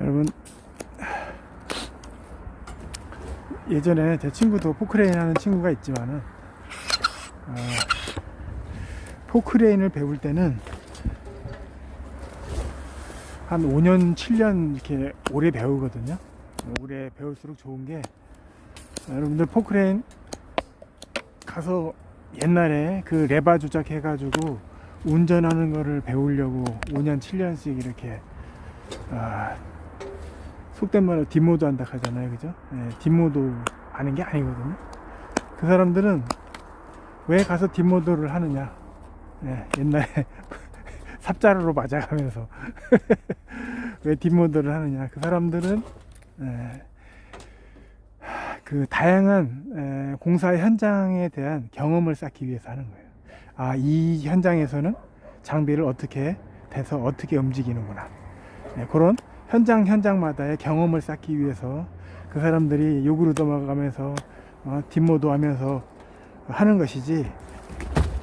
여러분 예전에 제 친구도 포크레인 하는 친구가 있지만은 어, 포크레인을 배울 때는 한 5년, 7년 이렇게 오래 배우거든요. 오래 배울수록 좋은 게 여러분들 포크레인 가서 옛날에 그 레바 조작 해 가지고 운전하는 거를 배우려고 5년, 7년씩 이렇게 아, 속된 말로 뒷모드 한다 하잖아요. 그죠? 예, 뒷모드 하는 게 아니거든요. 그 사람들은 왜 가서 뒷모드를 하느냐? 예, 옛날에 삽자루로 맞아가면서 왜 뒷모드를 하느냐? 그 사람들은 예, 그 다양한 에, 공사 현장에 대한 경험을 쌓기 위해서 하는 거예요. 아, 이 현장에서는 장비를 어떻게 돼서 어떻게 움직이는구나. 네, 그런 현장 현장마다의 경험을 쌓기 위해서 그 사람들이 욕으로 넘어가면서 어, 뒷모드 하면서 하는 것이지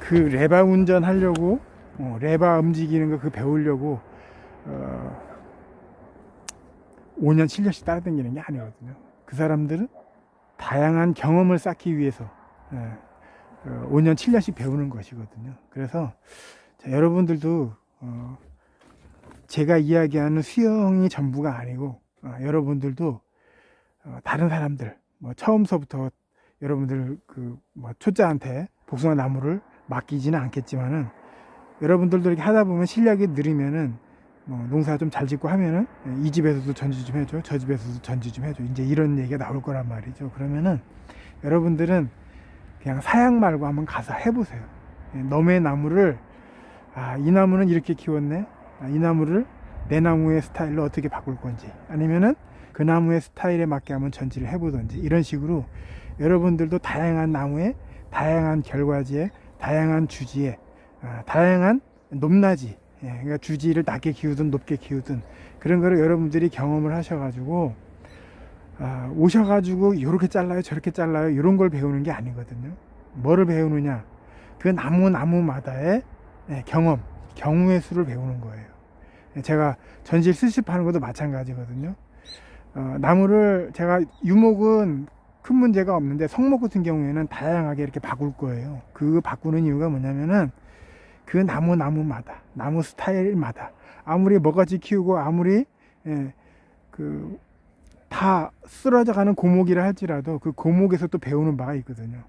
그 레바 운전하려고 어, 레바 움직이는 거 그 배우려고 어, 5년 7년씩 따라다니는 게 아니거든요. 그 사람들은 다양한 경험을 쌓기 위해서 예, 어, 5년 7년씩 배우는 것이거든요. 그래서 자, 여러분들도 어, 제가 이야기하는 수영이 전부가 아니고 어, 여러분들도 어, 다른 사람들 뭐 처음서부터 여러분들 그 뭐 초짜한테 복숭아 나무를 맡기지는 않겠지만은 여러분들도 이렇게 하다 보면 실력이 늘으면은 뭐 농사 좀 잘 짓고 하면은 예, 이 집에서도 전지 좀 해줘 저 집에서도 전지 좀 해줘. 이제 이런 얘기가 나올 거란 말이죠. 그러면은 여러분들은 그냥 사양 말고 한번 가서 해보세요. 예, 너의 나무를 아 이 나무는 이렇게 키웠네? 아, 이 나무를 내 나무의 스타일로 어떻게 바꿀 건지 아니면은 그 나무의 스타일에 맞게 한번 전지를 해보든지 이런 식으로 여러분들도 다양한 나무에 다양한 결과지에 다양한 주지에 아, 다양한 높낮이 예, 그러니까 주지를 낮게 키우든 높게 키우든 그런 거를 여러분들이 경험을 하셔가지고 아, 오셔가지고 이렇게 잘라요 저렇게 잘라요 이런 걸 배우는 게 아니거든요. 뭐를 배우느냐? 그 나무 나무마다의 예, 경험 경우의 수를 배우는 거예요. 예, 제가 전실 수습하는 것도 마찬가지거든요. 어, 나무를 제가 유목은 큰 문제가 없는데 성목 같은 경우에는 다양하게 이렇게 바꿀 거예요. 그 바꾸는 이유가 뭐냐면은 그 나무 나무마다 나무 스타일마다 아무리 뭐가지 키우고 아무리 예, 그다 쓰러져가는 고목이라 할지라도 그 고목에서 또 배우는 바가 있거든요.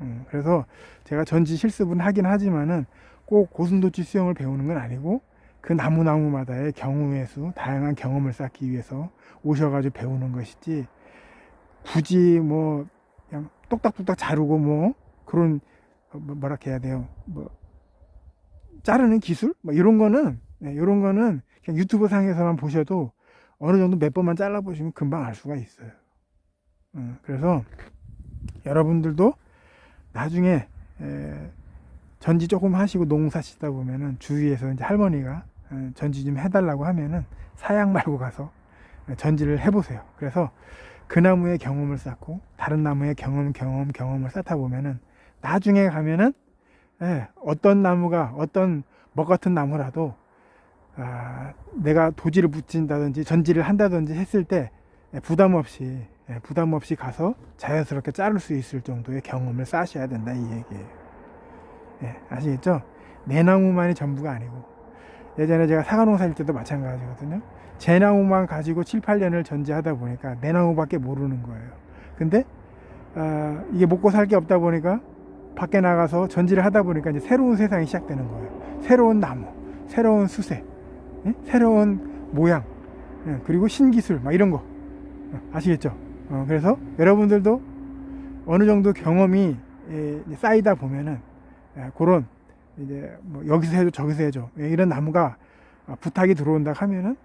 음, 그래서 제가 전지 실습은 하긴 하지만은 꼭 고순도치 수영을 배우는 건 아니고 그 나무 나무마다의 경우의 수 다양한 경험을 쌓기 위해서 오셔가지고 배우는 것이지 굳이 뭐 그냥 똑딱똑딱 자르고 뭐 그런 어, 뭐- 뭐라 해야 돼요 뭐 자르는 기술 뭐 이런 거는 네, 이런 거는 그냥 유튜브 상에서만 보셔도 어느 정도 몇 번만 잘라 보시면 금방 알 수가 있어요. 음, 그래서 여러분들도 나중에 에, 전지 조금 하시고 농사 짓다 보면은 주위에서 이제 할머니가 에, 전지 좀 해달라고 하면은 사양 말고 가서 에, 전지를 해보세요. 그래서 그 나무의 경험을 쌓고 다른 나무의 경험 경험 경험을 쌓다 보면은 나중에 가면은 예, 어떤 나무가 어떤 먹 같은 나무라도 아, 내가 도지를 붙인다든지 전지를 한다든지 했을 때 예, 부담 없이 예, 부담 없이 가서 자연스럽게 자를 수 있을 정도의 경험을 쌓으셔야 된다 이 얘기예요. 예, 아시겠죠? 내 나무만이 전부가 아니고 예전에 제가 사과농사 일 때도 마찬가지거든요. 제 나무만 가지고 7, 8년을 전지하다 보니까 내 나무밖에 모르는 거예요. 근데 아, 이게 먹고 살 게 없다 보니까 밖에 나가서 전지를 하다 보니까 이제 새로운 세상이 시작되는 거예요. 새로운 나무, 새로운 수세, 예? 새로운 모양, 예, 그리고 신기술, 막 이런 거. 어, 아시겠죠? 어, 그래서 여러분들도 어느 정도 경험이 예, 쌓이다 보면은 예, 그런 이제 뭐 여기서 해줘 저기서 해줘 예, 이런 나무가 어, 부탁이 들어온다 하면은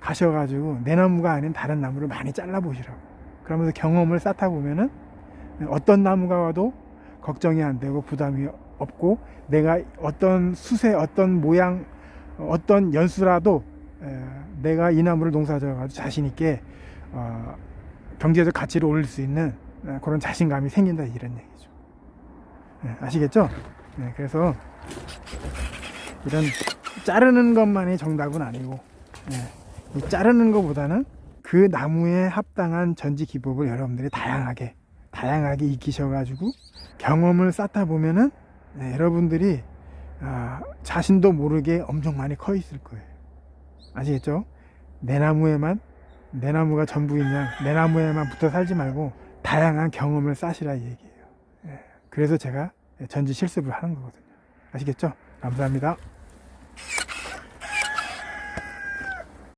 가셔가지고 내 나무가 아닌 다른 나무를 많이 잘라 보시라고. 그러면서 경험을 쌓다 보면은 어떤 나무가 와도 걱정이 안 되고 부담이 없고 내가 어떤 수세 어떤 모양 어떤 연수라도 에, 내가 이 나무를 농사져가지고 자신 있게 어, 경제적 가치를 올릴 수 있는 에, 그런 자신감이 생긴다 이런 얘기죠. 예, 아시겠죠? 네, 그래서 이런 자르는 것만이 정답은 아니고 예, 이 자르는 것보다는 그 나무에 합당한 전지 기법을 여러분들이 다양하게 다양하게 익히셔가지고 경험을 쌓다 보면은 네, 여러분들이 아, 자신도 모르게 엄청 많이 커 있을 거예요. 아시겠죠? 내 나무에만 내 나무가 전부이냐 내 나무에만 붙어 살지 말고 다양한 경험을 쌓으시라 이 얘기예요. 예, 그래서 제가 전지 실습을 하는 거거든요. 아시겠죠? 감사합니다.